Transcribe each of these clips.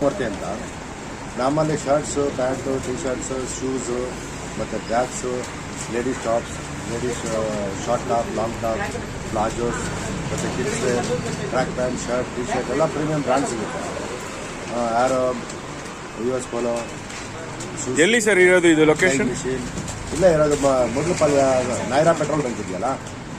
ಕೊಡ್ತೇನೆ ಅಂತ. ನಮ್ಮಲ್ಲಿ shirts pant T shirts shoes ಮತ್ತು bags ladies tops ladies short top long top palazzos ಮತ್ತು kids track pant shirt T shirt ಎಲ್ಲ premium brand ಸಿಗುತ್ತೆ. ಯಾರೋ ಯು ಎಸ್ ಪೋಲೋ ಎಲ್ಲಿ ಸರ್ ಇರೋದು ಇದು ಲೊಕೇಶನ್ ಇಲ್ಲ ಇರೋದು ಮೊದಲು ಪಲ್ಯ ನೈರಾ ಪೆಟ್ರೋಲ್ ಬಂದಿದೆಯಲ್ಲ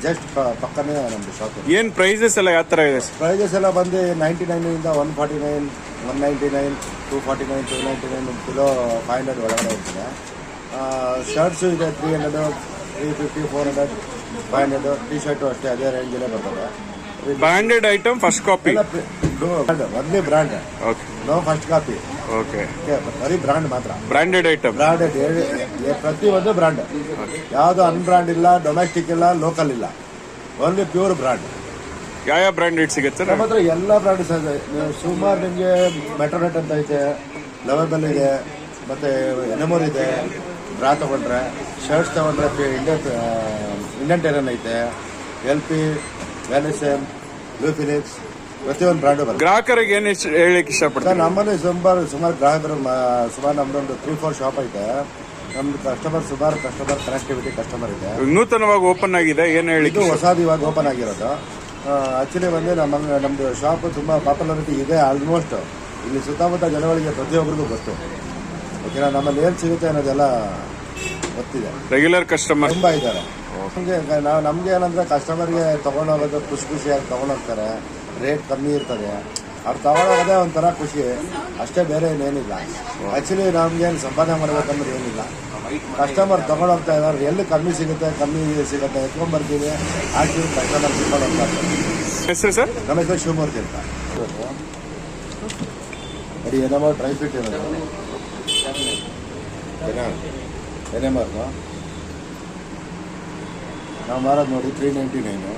ಜಸ್ಟ್ ಪಕ್ಕನೇ ನಮ್ಮದು ಶಾಪ್ ಏನ್ ಪ್ರೈಸಸ್ ಎಲ್ಲ ಯಾವ ತರ ಇದೆ? ಸರ್ ಪ್ರೈಸಸ್ ಎಲ್ಲ ಬಂದು ninety ನೈನಿಂದ one forty nine one ninety nine two forty nine two ninety nine kilo five hundred ಒಳಗಡೆ ಇರ್ತದೆ ಶರ್ಟ್ಸು ಇದೆ three hundred three fifty four hundred five hundred T shirt ಅಷ್ಟೇ ಅದೇ ರೇಂಜಲ್ಲೇ ಬರ್ತದೆ. ಬ್ರಾಂಡೆಡ್ ಐಟಮ್ ಫಸ್ಟ್ ಕಾಪಿ ಒಂದೇ brand okay no first copy okay ಬರೀ brand ಮಾತ್ರ. ಬ್ರಾಂಡೆಡ್ ಐಟಮ್ ಬ್ರಾಂಡೆಡ್ ಪ್ರತಿಯೊಂದು ಬ್ರಾಂಡ್ ಯಾವುದು ಅನ್ಬ್ರಾಂಡ್ ಇಲ್ಲ ಡೊಮೆಸ್ಟಿಕ್ ಇಲ್ಲ ಲೋಕಲ್ ಇಲ್ಲ. ಓನ್ಲಿ ಪ್ಯೂರ್ ಬ್ರಾಂಡ್ ಯಾವ ಯಾವ ಬ್ರಾಂಡೆಡ್ ಸಿಗುತ್ತೆ ನಮ್ಮ ಹತ್ರ ಎಲ್ಲ ಬ್ರಾಂಡ್ ಸುಮಾರು ನಿಮಗೆ ಮೆಟ್ರೋನೆಟ್ ಅಂತ ಐತೆ ಲವೆಬಲ್ ಇದೆ ಮತ್ತೆ ಎನಮೋರ್ ಇದೆ ಬ್ರಾ ತಗೊಂಡ್ರೆ ಶರ್ಟ್ಸ್ ತಗೊಂಡ್ರೆ ಇಂಡಿಯನ್ ಇಂಡಿಯನ್ ಟೆರನ್ ಐತೆ L P Van Heusen blue Philips ಪ್ರತಿಯೊಂದು ಬ್ರ್ಯಾಂಡು ಬರುತ್ತೆ? ಗ್ರಾಹಕರಿಗೆ ಏನು ಇಷ್ಟ- ಹೇಳಕ್ ಸರ್ ಇಷ್ಟಪಡ್ತಾರೆ ನಮ್ಮಲ್ಲಿ ಸುಮಾರು ಸುಮಾರು ಗ್ರಾಹಕರು ಮ- ಸುಮಾರು ನಮ್ದೊಂದು ತ್ರೀ ಫೋರ್ ಶಾಪ್ ಐತೆ. ನಮ್ದು ಕಸ್ಟಮರ್ ಸುಮಾರು ಕಸ್ಟಮರ್ ಕನೆಕ್ಟಿವಿಟಿ ಕಸ್ಟಮರ್ ಇದೆ. ನೂತನವಾಗಿ ಓಪನ್ ಆಗಿದೆ ಏನು ಇದು ಹೇಳಿಕ್ಕೆ ಹೊಸದು ಇವಾಗ ಓಪನ್ ಆಗಿರೋದು. ಆಕ್ಚುಲಿ ಬಂದು ನಮ್ಮ ನಮ್ಮದು ಶಾಪ್ ತುಂಬ ಪಾಪ್ಯುಲಾರಿಟಿ ಇದೆ ಆಲ್ಮೋಸ್ಟ್ ಇಲ್ಲಿ ಸುತ್ತಮುತ್ತ ಜನಗಳಿಗೆ ಪ್ರತಿಯೊಬ್ಬರಿಗೂ ಗೊತ್ತು. ಓಕೆನಾ ನಮ್ಮಲ್ಲಿ ಏನು ಸಿಗುತ್ತೆ ಅನ್ನೋದೆಲ್ಲ ಗೊತ್ತಿದೆ. ರೆಗ್ಯುಲರ್ ಕಸ್ಟಮರ್ ತುಂಬ ಇದ್ದಾರೆ. ನಮಗೆ ನಾವು ನಮಗೆ ಏನಂದ್ರೆ ಕಸ್ಟಮರ್ಗೆ ತೊಗೊಂಡೋಗೋದು ಖುಷಿ ಖುಷಿಯಾಗಿ ತೊಗೊಂಡೋಗ್ತಾರೆ. ರೇಟ್ ಕಮ್ಮಿ ಇರ್ತದೆ. ಅವ್ರು ತೊಗೊಂಡೋಗೋದೇ ಒಂಥರ ಖುಷಿ. ಅಷ್ಟೇ ಬೇರೆ ಏನೇನಿಲ್ಲ ಆ್ಯಕ್ಚುಲಿ ನಮ್ಗೇನು ಸಂಪಾದನೆ ಮಾಡ್ಬೇಕಂದ್ರೆ ಏನಿಲ್ಲ. ಕಸ್ಟಮರ್ ತಗೊಂಡೋಗ್ತಾ ಇದ್ದಾರೆ. ಎಲ್ಲಿ ಕಮ್ಮಿ ಸಿಗುತ್ತೆ ಕಮ್ಮಿ ಸಿಗುತ್ತೆ ಎತ್ಕೊಂಡ್ಬರ್ತೀವಿ ಆಕ್ಚುಲಿ ಕಸ್ಟಮರ್ ಸಿಕ್ಕೊಂಡೋಗ್ತಾರೆ ಸರ್? ನಮ್ಮ ಹೆಸರು ಶಿವಮೂರ್ತಿ ಅಂತ. ನೋಡಿ ಏನಮ್ಮ ಡ್ರೈ ಫಿಟ್ ಇರೋದು. ಏನ ಏನೇ ಮಾರ್ಕು ನಾವು ಮಾರೋದು ನೋಡಿ three ninety nine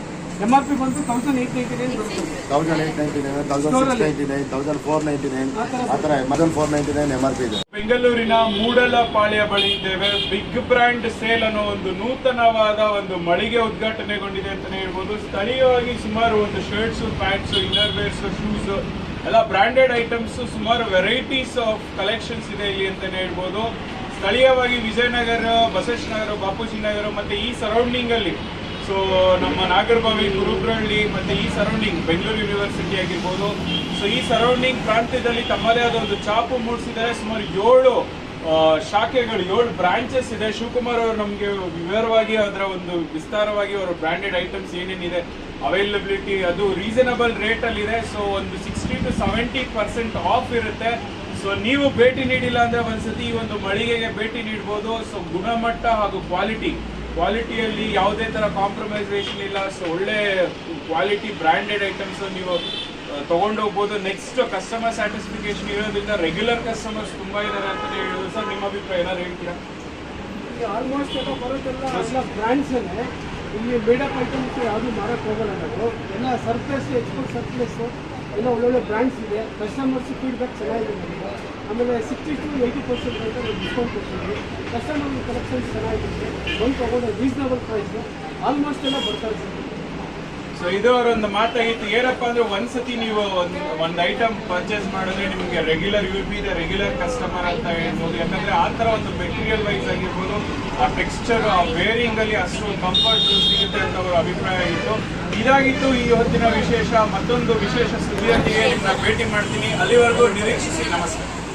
M R P ಬಂದು ತೌಸಂಡ್ ಏಟ್ ನೈಂಟಿ ನೈನ್ ಬರುತ್ತೆ thousand eight ninety nine thousand six ninety nine thousand four ninety nine ಆ ಥರ thousand four ninety nine M R P ಇದೆ. ಬೆಂಗಳೂರಿನ ಮೂಡಲಪಾಳ್ಯ ಬಳಿ ಇದ್ದೇವೆ. ಬಿಗ್ ಬ್ರ್ಯಾಂಡ್ ಸೇಲ್ ಅನ್ನೋ ಒಂದು ನೂತನವಾದ ಒಂದು ಮಳಿಗೆ ಉದ್ಘಾಟನೆಗೊಂಡಿದೆ ಅಂತಾನೆ ಹೇಳ್ಬೋದು. ಸ್ಥಳೀಯವಾಗಿ ಸುಮಾರು ಒಂದು shirts pants inner wears shoes ಎಲ್ಲ ಬ್ರಾಂಡೆಡ್ ಐಟಮ್ಸ್ ಸುಮಾರು ವೆರೈಟೀಸ್ ಆಫ್ ಕಲೆಕ್ಷನ್ಸ್ ಇದೆ ಇಲ್ಲಿ ಅಂತಾನೆ ಹೇಳ್ಬೋದು. ಸ್ಥಳೀಯವಾಗಿ ವಿಜಯನಗರ ಬಸವೇಶ್ವರ ನಗರ ಬಾಪೂಜಿ ನಗರ ಮತ್ತೆ ಈ ಸರೌಂಡಿಂಗಲ್ಲಿ ಸೊ ನಮ್ಮ ನಾಗರಬಾವಿ ಗುರುಗ್ರಹಳ್ಳಿ ಮತ್ತೆ ಈ ಸರೌಂಡಿಂಗ್ ಬೆಂಗಳೂರು ಯೂನಿವರ್ಸಿಟಿ ಆಗಿರ್ಬೋದು. ಸೊ ಈ ಸರೌಂಡಿಂಗ್ ಪ್ರಾಂತ್ಯದಲ್ಲಿ ತಮ್ಮದೇ ಆದ ಒಂದು ಚಾಪು ಮೂಡಿಸಿದರೆ ಸುಮಾರು ಏಳು ಶಾಖೆಗಳು, ಏಳು ಬ್ರಾಂಚಸ್ ಇದೆ. ಶಿವಕುಮಾರ್ ಅವರು ನಮಗೆ ವಿವರವಾಗಿ ಅದರ ಒಂದು ವಿಸ್ತಾರವಾಗಿ ಅವರ ಬ್ರಾಂಡೆಡ್ ಐಟಮ್ಸ್ ಏನೇನಿದೆ ಅವೈಲಬಿಲಿಟಿ ಅದು ರೀಸನಬಲ್ ರೇಟಲ್ಲಿದೆ ಸೊ ಒಂದು sixty to seventy percent off ಇರುತ್ತೆ. ಸೊ ನೀವು ಭೇಟಿ ನೀಡಿಲ್ಲ ಅಂದ್ರೆ ಒಂದ್ಸತಿ ಈ ಒಂದು ಮಳಿಗೆಗೆ ಭೇಟಿ ನೀಡಬಹುದು ಸೊ ಗುಣಮಟ್ಟ ಹಾಗೂ ಕ್ವಾಲಿಟಿ ಕ್ವಾಲಿಟಿಯಲ್ಲಿ ಯಾವುದೇ ತರ ಕಾಂಪ್ರಮೈಸೇಷನ್ ಇಲ್ಲ. ಸೊ ಒಳ್ಳೆ ಕ್ವಾಲಿಟಿ ಬ್ರಾಂಡೆಡ್ ಐಟಮ್ಸ್ ನೀವು ತಗೊಂಡು ಹೋಗ್ಬೋದು. ನೆಕ್ಸ್ಟ್ ಕಸ್ಟಮರ್ ಸ್ಯಾಟಿಸ್ಫಿಕೇಶನ್ ಇರೋದ್ರಿಂದ ರೆಗ್ಯುಲರ್ ಕಸ್ಟಮರ್ಸ್ ತುಂಬಾ ಇದಾರೆ ಅಂತ ಹೇಳೋದು ಸರ್ ನಿಮ್ಮ ಅಭಿಪ್ರಾಯ. ಏನಾದ್ರು ಹೇಳ್ತೀರಾ? ಆಲ್ಮೋಸ್ಟ್ ಎಲ್ಲ ಬರೋದೆಲ್ಲ ಎಲ್ಲ ಬ್ರ್ಯಾಂಡ್ಸ್ ಇಲ್ಲಿ ಮೇಡಪ್ ಐಟಮ್ಸ್ ಯಾವುದು ಮಾರಕ್ಕೆ ಹೋಗಲ್ಲ ನಾವು. ಎಲ್ಲ ಸರ್ಪ್ಲಸ್ ಎಕ್ಸ್ಪೋರ್ಟ್ ಸರ್ಪ್ಲಸ್ ಎಲ್ಲ ಒಳ್ಳೊಳ್ಳೆ ಬ್ರ್ಯಾಂಡ್ಸ್ ಇದೆ. ಕಸ್ಟಮರ್ಸ್ ಫೀಡ್ಬ್ಯಾಕ್ ಚೆನ್ನಾಗಿದೆ ನಮಗೆ ಆಮೇಲೆ ಸಿಕ್ಸ್ಟಿ ಟು ಏಯ್ಟಿ ಪರ್ಸೆಂಟ್ ಅಂತ ಡಿಸ್ಕೌಂಟ್ ಕೊಡ್ತೀವಿ ಕಸ್ಟಮರ್ ಕಲೆಕ್ಷನ್ಸ್ ಚೆನ್ನಾಗಿದೆ ಬಂದು ತಗೊಂಡು ರೀಸನಬಲ್ ಪ್ರೈಸ್ ಆಲ್ಮೋಸ್ಟ್ ಎಲ್ಲ ಬರ್ತಾ ಸರ್ ಸೊ ಇದು ಅವರೊಂದು ಮಾತಾಗಿತ್ತು. ಏನಪ್ಪ ಅಂದ್ರೆ ಒಂದ್ಸತಿ ನೀವು ಒಂದ್ ಒಂದು ಐಟಮ್ ಪರ್ಚೇಸ್ ಮಾಡಿದ್ರೆ ನಿಮಗೆ ರೆಗ್ಯುಲರ್ ಯು ಬಿ ಇದೆ ರೆಗ್ಯುಲರ್ ಕಸ್ಟಮರ್ ಅಂತ ಹೇಳ್ಬೋದು. ಯಾಕಂದ್ರೆ ಆ ತರ ಒಂದು ಮೆಟೀರಿಯಲ್ ವೈಸ್ ಆಗಿರ್ಬೋದು. ಆ ಟೆಕ್ಸ್ಚರ್ ಆ ವೇರಿಂಗ್ ಅಲ್ಲಿ ಅಷ್ಟು ಕಂಫರ್ಟ್ ಸಿಗುತ್ತೆ ಅಂತ ಅವರ ಅಭಿಪ್ರಾಯ ಇತ್ತು. ಇದಾಗಿತ್ತು ಈ ಹೊತ್ತಿನ ವಿಶೇಷ. ಮತ್ತೊಂದು ವಿಶೇಷ ಸುದ್ದಿಯೊಂದಿಗೆ ನಿಮ್ಮನ್ನ ಭೇಟಿ ಮಾಡ್ತೀನಿ. ಅಲ್ಲಿವರೆಗೂ ನಿರೀಕ್ಷಿಸಿ. ನಮಸ್ಕಾರ.